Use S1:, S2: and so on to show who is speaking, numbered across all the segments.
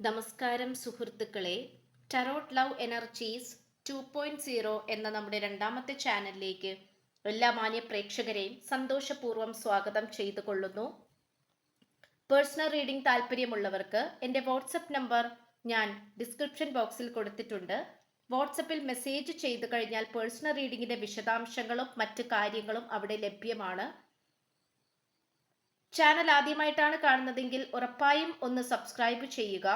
S1: നമസ്കാരം സുഹൃത്തുക്കളെ. Tarot love energies two point zero എന്ന നമ്മുടെ രണ്ടാമത്തെ ചാനലിലേക്ക് എല്ലാ മാന്യ പ്രേക്ഷകരെയും സന്തോഷപൂർവം സ്വാഗതം ചെയ്തു കൊള്ളുന്നു. പേഴ്സണൽ റീഡിംഗ് താല്പര്യമുള്ളവർക്ക് എന്റെ വാട്സപ്പ് നമ്പർ ഞാൻ ഡിസ്ക്രിപ്ഷൻ ബോക്സിൽ കൊടുത്തിട്ടുണ്ട്. വാട്സപ്പിൽ മെസ്സേജ് ചെയ്തു കഴിഞ്ഞാൽ പേഴ്സണൽ റീഡിങ്ങിന്റെ വിശദാംശങ്ങളും മറ്റ് കാര്യങ്ങളും അവിടെ ലഭ്യമാണ്. ചാനൽ ആദ്യമായിട്ടാണ് കാണുന്നതെങ്കിൽ ഉറപ്പായും ഒന്ന് സബ്സ്ക്രൈബ് ചെയ്യുക.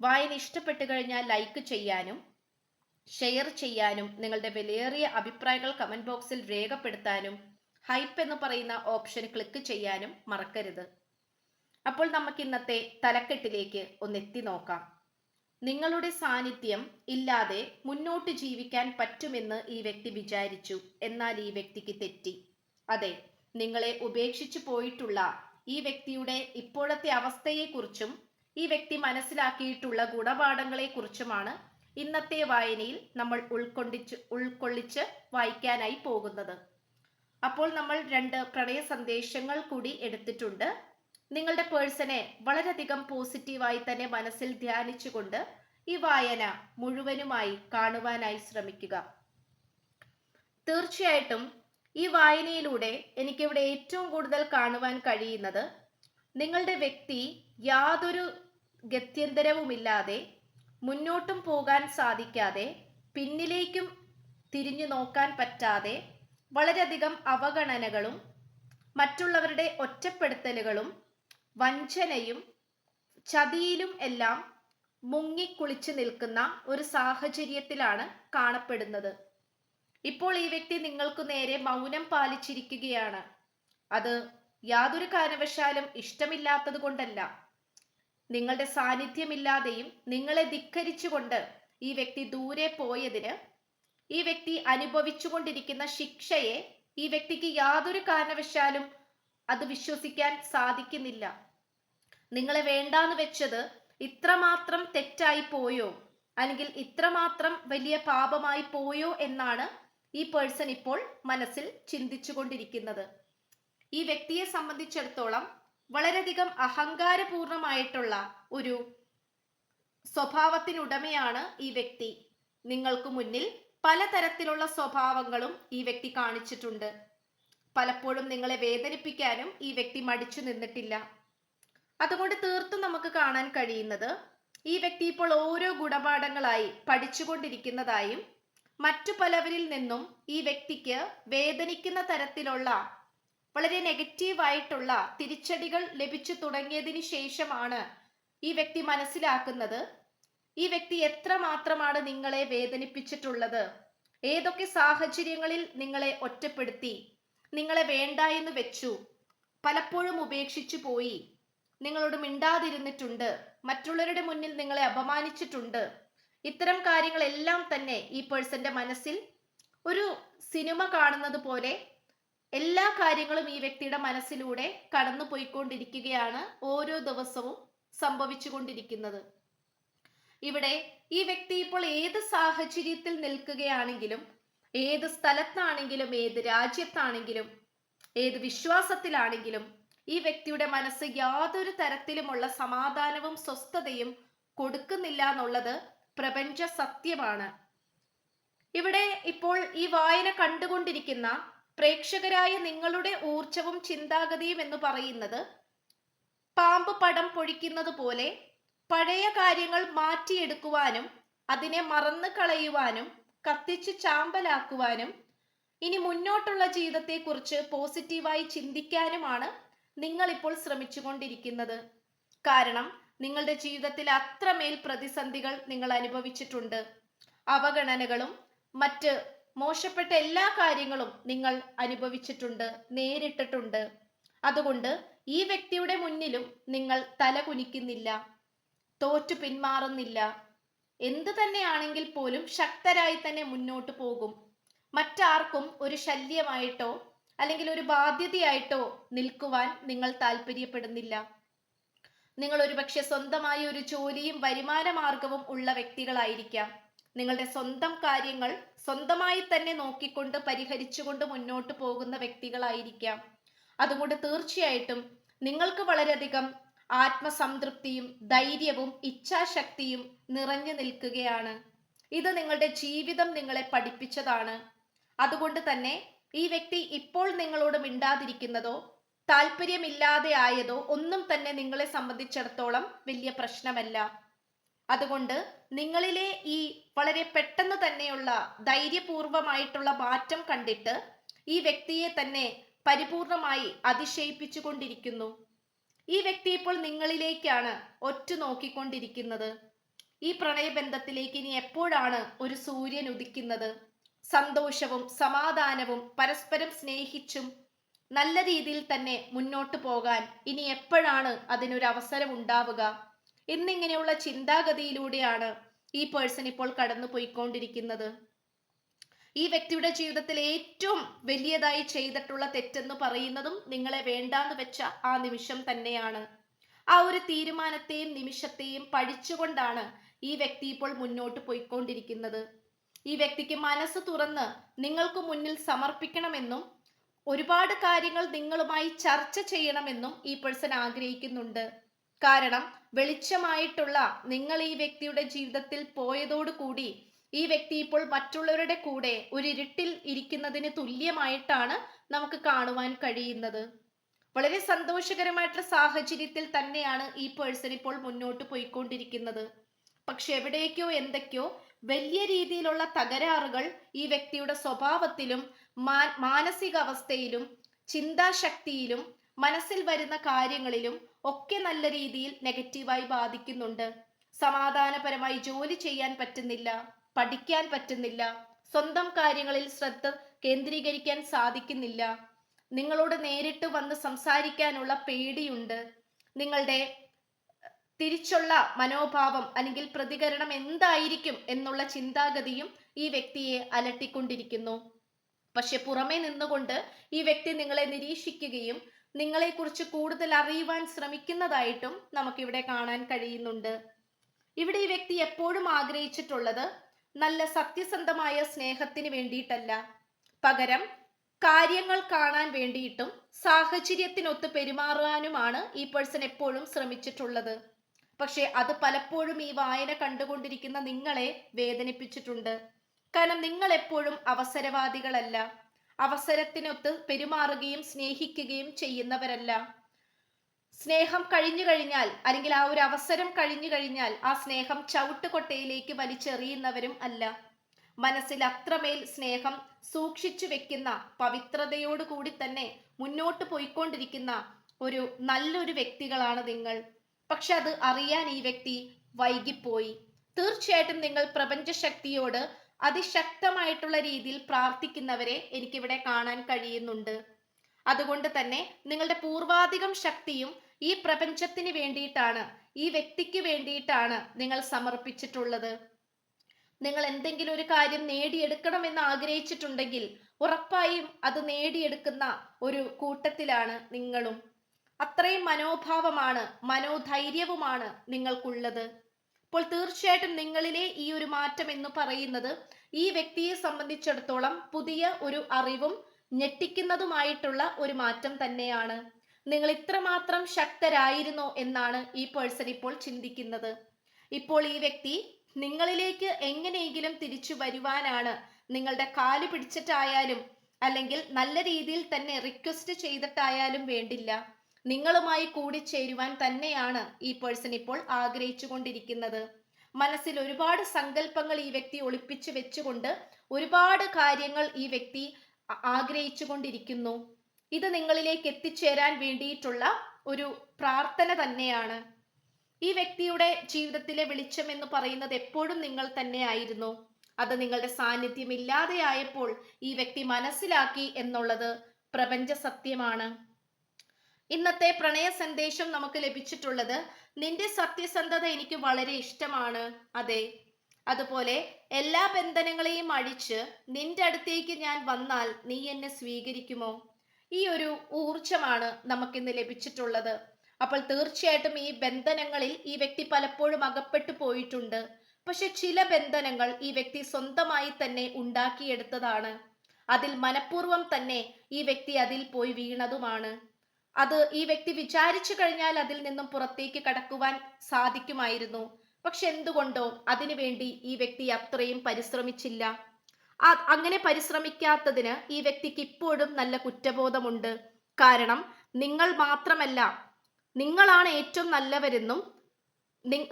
S1: വായന ഇഷ്ടപ്പെട്ടു കഴിഞ്ഞാൽ ലൈക്ക് ചെയ്യാനും ഷെയർ ചെയ്യാനും നിങ്ങളുടെ വിലയേറിയ അഭിപ്രായങ്ങൾ കമന്റ് ബോക്സിൽ രേഖപ്പെടുത്താനും ഹൈപ്പ് എന്ന് പറയുന്ന ഓപ്ഷൻ ക്ലിക്ക് ചെയ്യാനും മറക്കരുത്. അപ്പോൾ നമുക്ക് ഇന്നത്തെ തലക്കെട്ടിലേക്ക് ഒന്ന് എത്തി നോക്കാം. നിങ്ങളുടെ സാന്നിധ്യം ഇല്ലാതെ മുന്നോട്ട് ജീവിക്കാൻ പറ്റുമെന്ന് ഈ വ്യക്തി വിചാരിച്ചു. എന്നാൽ ഈ വ്യക്തിക്ക് തെറ്റി. അതെ നിങ്ങളെ ഉപേക്ഷിച്ചു പോയിട്ടുള്ള ഈ വ്യക്തിയുടെ ഇപ്പോഴത്തെ അവസ്ഥയെക്കുറിച്ചും ഈ വ്യക്തി മനസ്സിലാക്കിയിട്ടുള്ള ഗുണപാഠങ്ങളെക്കുറിച്ചുമാണ് ഇന്നത്തെ വായനയിൽ നമ്മൾ ഉൾക്കൊണ്ടിച്ച് ഉൾക്കൊള്ളിച്ച് വായിക്കാനായി പോകുന്നത്. അപ്പോൾ നമ്മൾ രണ്ട് പ്രണയ സന്ദേശങ്ങൾ കൂടി എടുത്തിട്ടുണ്ട്. നിങ്ങളുടെ പേഴ്സണെ വളരെയധികം പോസിറ്റീവായി തന്നെ മനസ്സിൽ ധ്യാനിച്ചുകൊണ്ട് ഈ വായന മുഴുവനുമായി കാണുവാനായി ശ്രമിക്കുക. തീർച്ചയായിട്ടും ഈ വായനയിലൂടെ എനിക്കിവിടെ ഏറ്റവും കൂടുതൽ കാണുവാൻ കഴിയുന്നത് നിങ്ങളുടെ വ്യക്തി യാതൊരു ഗത്യന്തരവുമില്ലാതെ മുന്നോട്ടും പോകാൻ സാധിക്കാതെ പിന്നിലേക്കും തിരിഞ്ഞു നോക്കാൻ പറ്റാതെ വളരെയധികം അവഗണനകളും മറ്റുള്ളവരുടെ ഒറ്റപ്പെടുത്തലുകളും വഞ്ചനയും ചതിയിലും എല്ലാം മുങ്ങിക്കുളിച്ചു നിൽക്കുന്ന ഒരു സാഹചര്യത്തിലാണ് കാണപ്പെടുന്നത്. ഇപ്പോൾ ഈ വ്യക്തി നിങ്ങൾക്ക് നേരെ മൗനം പാലിച്ചിരിക്കുകയാണ്. അത് യാതൊരു കാരണവശാലും ഇഷ്ടമില്ലാത്തത് കൊണ്ടല്ല. നിങ്ങളുടെ സാന്നിധ്യമില്ലാതെയും നിങ്ങളെ ധിക്കരിച്ചുകൊണ്ട് ഈ വ്യക്തി ദൂരെ പോയതിന് ഈ വ്യക്തി അനുഭവിച്ചുകൊണ്ടിരിക്കുന്ന ശിക്ഷയെ ഈ വ്യക്തിക്ക് യാതൊരു കാരണവശാലും അത് വിശ്വസിക്കാൻ സാധിക്കുന്നില്ല. നിങ്ങളെ വേണ്ടാന്ന് വെച്ചത് ഇത്രമാത്രം തെറ്റായി പോയോ? അല്ലെങ്കിൽ ഇത്രമാത്രം വലിയ പാപമായി പോയോ എന്നാണ് ഈ പേഴ്സൺ ഇപ്പോൾ മനസ്സിൽ ചിന്തിച്ചു കൊണ്ടിരിക്കുന്നത് ഈ വ്യക്തിയെ സംബന്ധിച്ചിടത്തോളം വളരെയധികം അഹങ്കാരപൂർണമായിട്ടുള്ള ഒരു സ്വഭാവത്തിനുടമയാണ് ഈ വ്യക്തി. നിങ്ങൾക്ക് മുന്നിൽ പലതരത്തിലുള്ള സ്വഭാവങ്ങളും ഈ വ്യക്തി കാണിച്ചിട്ടുണ്ട്. പലപ്പോഴും നിങ്ങളെ വേദനിപ്പിക്കാനും ഈ വ്യക്തി മടിച്ചു നിന്നിട്ടില്ല. അതുകൊണ്ട് തീർത്തും നമുക്ക് കാണാൻ കഴിയുന്നത് ഈ വ്യക്തി ഇപ്പോൾ ഓരോ ഗുണപാഠങ്ങളായി പഠിച്ചുകൊണ്ടിരിക്കുന്നതായും മറ്റു പലവരിൽ നിന്നും ഈ വ്യക്തിക്ക് വേദനിക്കുന്ന തരത്തിലുള്ള വളരെ നെഗറ്റീവായിട്ടുള്ള തിരിച്ചടികൾ ലഭിച്ചു തുടങ്ങിയതിന് ശേഷമാണ് ഈ വ്യക്തി മനസ്സിലാക്കുന്നത്. ഈ വ്യക്തി എത്ര മാത്രമാണ് നിങ്ങളെ വേദനിപ്പിച്ചിട്ടുള്ളത്? ഏതൊക്കെ സാഹചര്യങ്ങളിൽ നിങ്ങളെ ഒറ്റപ്പെടുത്തി? നിങ്ങളെ വേണ്ട എന്ന് വെച്ചു? പലപ്പോഴും ഉപേക്ഷിച്ചു പോയി? നിങ്ങളോട് മിണ്ടാതിരുന്നിട്ടുണ്ട്? മറ്റുള്ളവരുടെ മുന്നിൽ നിങ്ങളെ അപമാനിച്ചിട്ടുണ്ട്? ഇത്തരം കാര്യങ്ങളെല്ലാം തന്നെ ഈ പേഴ്സന്റെ മനസ്സിൽ ഒരു സിനിമ കാണുന്നത് പോലെ എല്ലാ കാര്യങ്ങളും ഈ വ്യക്തിയുടെ മനസ്സിലൂടെ കടന്നു പോയിക്കൊണ്ടിരിക്കുകയാണ് ഓരോ ദിവസവും സംഭവിച്ചുകൊണ്ടിരിക്കുന്നത്. ഇവിടെ ഈ വ്യക്തി ഇപ്പോൾ ഏത് സാഹചര്യത്തിൽ നിൽക്കുകയാണെങ്കിലും ഏത് സ്ഥലത്താണെങ്കിലും ഏത് രാജ്യത്താണെങ്കിലും ഏത് വിശ്വാസത്തിലാണെങ്കിലും ഈ വ്യക്തിയുടെ മനസ്സ് യാതൊരു തരത്തിലുമുള്ള സമാധാനവും സ്വസ്ഥതയും കൊടുക്കുന്നില്ല എന്നുള്ളത് പ്രപഞ്ച സത്യമാണ്. ഇവിടെ ഇപ്പോൾ ഈ വായന കണ്ടുകൊണ്ടിരിക്കുന്ന പ്രേക്ഷകരായ നിങ്ങളുടെ ഊർജവും ചിന്താഗതിയും എന്ന് പറയുന്നത് പാമ്പ് പടം പൊഴിക്കുന്നത് പോലെ പഴയ കാര്യങ്ങൾ മാറ്റിയെടുക്കുവാനും അതിനെ മറന്നു കളയുവാനും കത്തിച്ച് ചാമ്പലാക്കുവാനും ഇനി മുന്നോട്ടുള്ള ജീവിതത്തെക്കുറിച്ച് പോസിറ്റീവായി ചിന്തിക്കാനുമാണ് നിങ്ങളിപ്പോൾ ശ്രമിച്ചുകൊണ്ടിരിക്കുന്നത്. കാരണം നിങ്ങളുടെ ജീവിതത്തിൽ അത്രമേൽ പ്രതിസന്ധികൾ നിങ്ങൾ അനുഭവിച്ചിട്ടുണ്ട്. അവഗണനകളും മറ്റ് മോശപ്പെട്ട എല്ലാ കാര്യങ്ങളും നിങ്ങൾ അനുഭവിച്ചിട്ടുണ്ട് നേരിട്ടിട്ടുണ്ട്. അതുകൊണ്ട് ഈ വ്യക്തിയുടെ മുന്നിലും നിങ്ങൾ തല കുനിക്കുന്നില്ല തോറ്റു പിന്മാറുന്നില്ല. എന്ത് തന്നെയാണെങ്കിൽ പോലും ശക്തരായി തന്നെ മുന്നോട്ട് പോകും. മറ്റാർക്കും ഒരു ശല്യമായിട്ടോ അല്ലെങ്കിൽ ഒരു ബാധ്യതയായിട്ടോ നിൽക്കുവാൻ നിങ്ങൾ താല്പര്യപ്പെടുന്നില്ല നിങ്ങൾ ഒരുപക്ഷെ സ്വന്തമായി ഒരു ജോലിയും വരുമാന മാർഗവും ഉള്ള വ്യക്തികളായിരിക്കാം. നിങ്ങളുടെ സ്വന്തം കാര്യങ്ങൾ സ്വന്തമായി തന്നെ നോക്കിക്കൊണ്ട് പരിഹരിച്ചുകൊണ്ട് മുന്നോട്ട് പോകുന്ന വ്യക്തികളായിരിക്കാം. അതുകൊണ്ട് തീർച്ചയായിട്ടും നിങ്ങൾക്ക് വളരെയധികം ആത്മസംതൃപ്തിയും ധൈര്യവും ഇച്ഛാശക്തിയും നിറഞ്ഞു നിൽക്കുകയാണ്. ഇത് നിങ്ങളുടെ ജീവിതം നിങ്ങളെ പഠിപ്പിച്ചതാണ്. അതുകൊണ്ട് തന്നെ ഈ വ്യക്തി ഇപ്പോൾ നിങ്ങളോട് മിണ്ടാതിരിക്കുന്നതോ താല്പര്യമില്ലാതെ ആയതോ ഒന്നും തന്നെ നിങ്ങളെ സംബന്ധിച്ചിടത്തോളം വലിയ പ്രശ്നമല്ല. അതുകൊണ്ട് നിങ്ങളിലെ ഈ വളരെ പെട്ടെന്ന് തന്നെയുള്ള ധൈര്യപൂർവമായിട്ടുള്ള മാറ്റം കണ്ടിട്ട് ഈ വ്യക്തിയെ തന്നെ പരിപൂർണമായി അതിശയിപ്പിച്ചു കൊണ്ടിരിക്കുന്നു ഈ വ്യക്തി ഇപ്പോൾ നിങ്ങളിലേക്കാണ് ഒറ്റ നോക്കിക്കൊണ്ടിരിക്കുന്നത്. ഈ പ്രണയബന്ധത്തിലേക്ക് ഇനി എപ്പോഴാണ് ഒരു സൂര്യൻ ഉദിക്കുന്നത്? സന്തോഷവും സമാധാനവും പരസ്പരം സ്നേഹിച്ചും നല്ല രീതിയിൽ തന്നെ മുന്നോട്ട് പോകാൻ ഇനി എപ്പോഴാണ് അതിനൊരു അവസരം ഉണ്ടാവുക? എന്നിങ്ങനെയുള്ള ചിന്താഗതിയിലൂടെയാണ് ഈ പേഴ്സൺ ഇപ്പോൾ കടന്നു പോയിക്കൊണ്ടിരിക്കുന്നത്. ഈ വ്യക്തിയുടെ ജീവിതത്തിൽ ഏറ്റവും വലിയതായി ചെയ്തിട്ടുള്ള തെറ്റെന്ന് പറയുന്നതും നിങ്ങളെ വേണ്ടാന്ന് വെച്ച ആ നിമിഷം തന്നെയാണ്. ആ ഒരു തീരുമാനത്തെയും നിമിഷത്തെയും പഠിച്ചുകൊണ്ടാണ് ഈ വ്യക്തി ഇപ്പോൾ മുന്നോട്ട് പോയിക്കൊണ്ടിരിക്കുന്നത്. ഈ വ്യക്തിക്ക് മനസ്സ് തുറന്ന് നിങ്ങൾക്ക് മുന്നിൽ സമർപ്പിക്കണമെന്നും ഒരുപാട് കാര്യങ്ങൾ നിങ്ങളുമായി ചർച്ച ചെയ്യണമെന്നും ഈ പേഴ്സൺ ആഗ്രഹിക്കുന്നുണ്ട്. കാരണം വെളിച്ചമായിട്ടുള്ള നിങ്ങൾ ഈ വ്യക്തിയുടെ ജീവിതത്തിൽ പോയതോടുകൂടി ഈ വ്യക്തി ഇപ്പോൾ മറ്റുള്ളവരുടെ കൂടെ ഒരു ഇരുട്ടിൽ ഇരിക്കുന്നതിന് തുല്യമായിട്ടാണ് നമുക്ക് കാണുവാൻ കഴിയുന്നത്. വളരെ സന്തോഷകരമായിട്ടുള്ള സാഹചര്യത്തിൽ തന്നെയാണ് ഈ പേഴ്സൺ ഇപ്പോൾ മുന്നോട്ട് പോയിക്കൊണ്ടിരിക്കുന്നത്. പക്ഷെ എവിടേക്കോ എന്തൊക്കെയോ വലിയ രീതിയിലുള്ള തകരാറുകൾ ഈ വ്യക്തിയുടെ സ്വഭാവത്തിലും മാനസികാവസ്ഥയിലും ചിന്താശക്തിയിലും മനസ്സിൽ വരുന്ന കാര്യങ്ങളിലും ഒക്കെ നല്ല രീതിയിൽ നെഗറ്റീവായി ബാധിക്കുന്നുണ്ട്. സമാധാനപരമായി ജോലി ചെയ്യാൻ പറ്റുന്നില്ല പഠിക്കാൻ പറ്റുന്നില്ല സ്വന്തം കാര്യങ്ങളിൽ ശ്രദ്ധ കേന്ദ്രീകരിക്കാൻ സാധിക്കുന്നില്ല. നിങ്ങളോട് നേരിട്ട് വന്ന് സംസാരിക്കാനുള്ള പേടിയുണ്ട്. നിങ്ങളുടെ തിരിച്ചുള്ള മനോഭാവം അല്ലെങ്കിൽ പ്രതികരണം എന്തായിരിക്കും എന്നുള്ള ചിന്താഗതിയും ഈ വ്യക്തിയെ അലട്ടിക്കൊണ്ടിരിക്കുന്നു. പക്ഷെ പുറമേ നിന്നുകൊണ്ട് ഈ വ്യക്തി നിങ്ങളെ നിരീക്ഷിക്കുകയും നിങ്ങളെക്കുറിച്ച് കൂടുതൽ അറിയുവാൻ ശ്രമിക്കുന്നതായിട്ടും നമുക്കിവിടെ കാണാൻ കഴിയുന്നുണ്ട്. ഇവിടെ ഈ വ്യക്തി എപ്പോഴും ആഗ്രഹിച്ചിട്ടുള്ളത് നല്ല സത്യസന്ധമായ സ്നേഹത്തിന് വേണ്ടിയിട്ടല്ല. പകരം കാര്യങ്ങൾ കാണാൻ വേണ്ടിയിട്ടും സാഹചര്യത്തിനൊത്ത് പെരുമാറാനുമാണ് ഈ പേഴ്സൺ എപ്പോഴും ശ്രമിച്ചിട്ടുള്ളത്. പക്ഷെ അത് പലപ്പോഴും ഈ വായന കണ്ടുകൊണ്ടിരിക്കുന്ന നിങ്ങളെ വേദനിപ്പിച്ചിട്ടുണ്ട്. കാരണം നിങ്ങൾ എപ്പോഴും അവസരവാദികളല്ല. അവസരത്തിനൊത്ത് പെരുമാറുകയും സ്നേഹിക്കുകയും ചെയ്യുന്നവരല്ല. സ്നേഹം കഴിഞ്ഞു കഴിഞ്ഞാൽ അല്ലെങ്കിൽ ആ ഒരു അവസരം കഴിഞ്ഞു കഴിഞ്ഞാൽ ആ സ്നേഹം ചവിട്ടുകൊട്ടയിലേക്ക് വലിച്ചെറിയുന്നവരും അല്ല. മനസ്സിൽ അത്രമേൽ സ്നേഹം സൂക്ഷിച്ചു വെക്കുന്ന പവിത്രതയോട് കൂടി തന്നെ മുന്നോട്ട് പോയിക്കൊണ്ടിരിക്കുന്ന ഒരു നല്ലൊരു വ്യക്തികളാണ് നിങ്ങൾ. പക്ഷെ അത് അറിയാൻ ഈ വ്യക്തി വൈകിപ്പോയി. തീർച്ചയായിട്ടും നിങ്ങൾ പ്രപഞ്ച ശക്തിയോട് അതിശക്തമായിട്ടുള്ള രീതിയിൽ പ്രാർത്ഥിക്കുന്നവരെ എനിക്കിവിടെ കാണാൻ കഴിയുന്നുണ്ട്. അതുകൊണ്ട് തന്നെ നിങ്ങളുടെ പൂർവാധികം ശക്തിയും ഈ പ്രപഞ്ചത്തിന് വേണ്ടിയിട്ടാണ് ഈ വ്യക്തിക്ക് വേണ്ടിയിട്ടാണ് നിങ്ങൾ സമർപ്പിച്ചിട്ടുള്ളത്. നിങ്ങൾ എന്തെങ്കിലും ഒരു കാര്യം നേടിയെടുക്കണം എന്ന് ആഗ്രഹിച്ചിട്ടുണ്ടെങ്കിൽ ഉറപ്പായും അത് നേടിയെടുക്കുന്ന ഒരു കൂട്ടത്തിലാണ് നിങ്ങളും. അത്രയും മനോഭാവമാണ് മനോധൈര്യവുമാണ് നിങ്ങൾക്കുള്ളത്. അപ്പോൾ തീർച്ചയായിട്ടും നിങ്ങളിലെ ഈ ഒരു മാറ്റം എന്ന് പറയുന്നത് ഈ വ്യക്തിയെ സംബന്ധിച്ചിടത്തോളം പുതിയ ഒരു അറിവും ഞെട്ടിക്കുന്നതുമായിട്ടുള്ള ഒരു മാറ്റം തന്നെയാണ്. നിങ്ങൾ ഇത്രമാത്രം ശക്തരായിരുന്നോ എന്നാണ് ഈ പേഴ്സൺ ഇപ്പോൾ ചിന്തിക്കുന്നത്. ഇപ്പോൾ ഈ വ്യക്തി നിങ്ങളിലേക്ക് എങ്ങനെയെങ്കിലും തിരിച്ചു വരുവാനാണ് നിങ്ങളുടെ കാൽ പിടിച്ചിട്ടായാലും അല്ലെങ്കിൽ നല്ല രീതിയിൽ തന്നെ റിക്വസ്റ്റ് ചെയ്തിട്ടായാലും വേണ്ടില്ല. നിങ്ങളുമായി കൂടി ചേരുവാൻ തന്നെയാണ് ഈ പേഴ്സൺ ഇപ്പോൾ ആഗ്രഹിച്ചു കൊണ്ടിരിക്കുന്നത് മനസ്സിൽ ഒരുപാട് സങ്കല്പങ്ങൾ ഈ വ്യക്തി ഒളിപ്പിച്ചു വെച്ചുകൊണ്ട് ഒരുപാട് കാര്യങ്ങൾ ഈ വ്യക്തി ആഗ്രഹിച്ചു കൊണ്ടിരിക്കുന്നു ഇത് നിങ്ങളിലേക്ക് എത്തിച്ചേരാൻ വേണ്ടിയിട്ടുള്ള ഒരു പ്രാർത്ഥന തന്നെയാണ്. ഈ വ്യക്തിയുടെ ജീവിതത്തിലെ വെളിച്ചം എന്ന് പറയുന്നത് എപ്പോഴും നിങ്ങൾ തന്നെ ആയിരുന്നു. അത് നിങ്ങളുടെ സാന്നിധ്യം ഇല്ലാതെയായപ്പോൾ ഈ വ്യക്തി മനസ്സിലാക്കി എന്നുള്ളത് പ്രപഞ്ച സത്യമാണ്. ഇന്നത്തെ പ്രണയ സന്ദേശം നമുക്ക് ലഭിച്ചിട്ടുള്ളത് നിന്റെ സത്യസന്ധത എനിക്ക് വളരെ ഇഷ്ടമാണ് അതെ. അതുപോലെ എല്ലാ ബന്ധനങ്ങളെയും അഴിച്ച് നിന്റെ അടുത്തേക്ക് ഞാൻ വന്നാൽ നീ എന്നെ സ്വീകരിക്കുമോ? ഈ ഒരു ഊർജമാണ് നമുക്കിന്ന് ലഭിച്ചിട്ടുള്ളത്. അപ്പോൾ തീർച്ചയായിട്ടും ഈ ബന്ധനങ്ങളിൽ ഈ വ്യക്തി പലപ്പോഴും അകപ്പെട്ടു പോയിട്ടുണ്ട്. പക്ഷെ ചില ബന്ധനങ്ങൾ ഈ വ്യക്തി സ്വന്തമായി തന്നെ ഉണ്ടാക്കിയെടുത്തതാണ്. അതിൽ മനഃപൂർവം തന്നെ ഈ വ്യക്തി അതിൽ പോയി വീണതുമാണ്. അത് ഈ വ്യക്തി വിചാരിച്ചു കഴിഞ്ഞാൽ അതിൽ നിന്നും പുറത്തേക്ക് കടക്കുവാൻ സാധിക്കുമായിരുന്നു. പക്ഷെ എന്തുകൊണ്ടോ അതിനുവേണ്ടി ഈ വ്യക്തി അത്രയും പരിശ്രമിച്ചില്ല. അങ്ങനെ പരിശ്രമിക്കാത്തതിന് ഈ വ്യക്തിക്ക് ഇപ്പോഴും നല്ല കുറ്റബോധമുണ്ട്. കാരണം നിങ്ങൾ മാത്രമല്ല നിങ്ങളാണ് ഏറ്റവും നല്ലവരെന്നും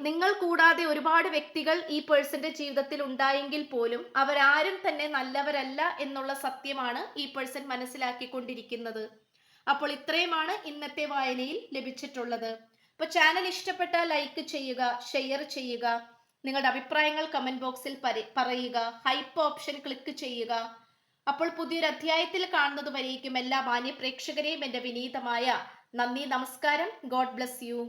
S1: നിങ്ങൾ കൂടാതെ ഒരുപാട് വ്യക്തികൾ ഈ പേഴ്സന്റെ ജീവിതത്തിൽ ഉണ്ടായെങ്കിൽ പോലും അവരാരും തന്നെ നല്ലവരല്ല എന്നുള്ള സത്യമാണ് ഈ പേഴ്സൺ മനസ്സിലാക്കിക്കൊണ്ടിരിക്കുന്നത്. അപ്പോൾ ഇത്രയുമാണ് ഇന്നത്തെ വായനയിൽ ലഭിച്ചിട്ടുള്ളത്. അപ്പൊ ചാനൽ ഇഷ്ടപ്പെട്ട ലൈക്ക് ചെയ്യുക ഷെയർ ചെയ്യുക നിങ്ങളുടെ അഭിപ്രായങ്ങൾ കമന്റ് ബോക്സിൽ പറയുക ഹൈപ്പ് ഓപ്ഷൻ ക്ലിക്ക് ചെയ്യുക. അപ്പോൾ പുതിയൊരു അധ്യായത്തിൽ കാണുന്നത് വരേക്കും എല്ലാ മാന്യ പ്രേക്ഷകരെയും എന്റെ വിനീതമായ നന്ദി നമസ്കാരം. God bless you